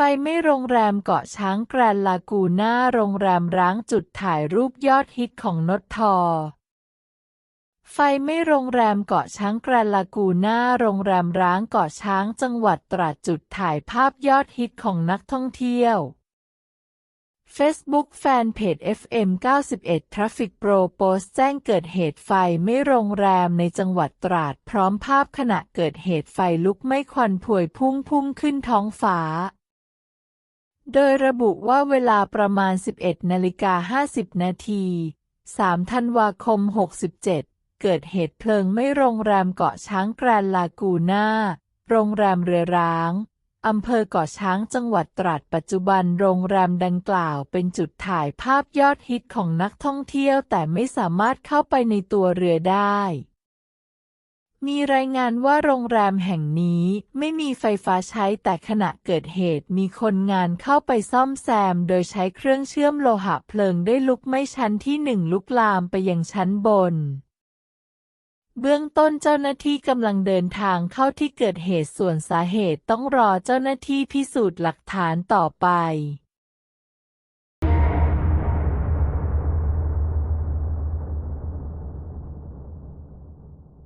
ไหม่โรงแรมเกาะช้างแกรนลากูน่าโรงแรมร้างจุดถ่ายรูปยอดฮิตของนดทอ ไฟไม่โรงแรมเกาะช้างแกรนลากูน่าโรงแรมร้างเกาะช้างจังหวัดตราดจุดถ่ายภาพยอดฮิตของนักท่องเที่ยว Facebook แฟนเพจ FM 91 Traffic Pro โพสต์แจ้งเกิดเหตุไฟไม่โรงแรมในจังหวัดตราด พร้อมภาพขณะเกิดเหตุไฟลุกไม้ควันพวยพุ่งพุ่งขึ้นท้องฟ้า โดยระบุว่าเวลาประมาณ 11นาฬิกา50 นาที 3 ธันวาคม 67 เกิดเหตุเพลิงไหม้โรงแรมเกาะช้างแกรนลากูน่า โรงแรมเรือร้าง อำเภอเกาะช้างจังหวัดตราดปัจจุบันโรงแรมดังกล่าวเป็นจุดถ่ายภาพยอดฮิตของนักท่องเที่ยวแต่ไม่สามารถเข้าไปในตัวเรือได้ มีรายงานว่าโรงแรมแห่งนี้ไม่มีไฟฟ้าใช้แต่ขณะเกิดเหตุมีคนงานเข้าไปซ่อมแซม โดยใช้เครื่องเชื่อมโลหะเพลิงได้ลุกไหม้ชั้นที่หนึ่งลุกลามไปยังชั้นบน เบื้องต้นเจ้าหน้าที่กำลังเดินทางเข้าที่เกิดเหตุส่วนสาเหตุต้องรอเจ้าหน้าที่พิสูจน์หลักฐานต่อไป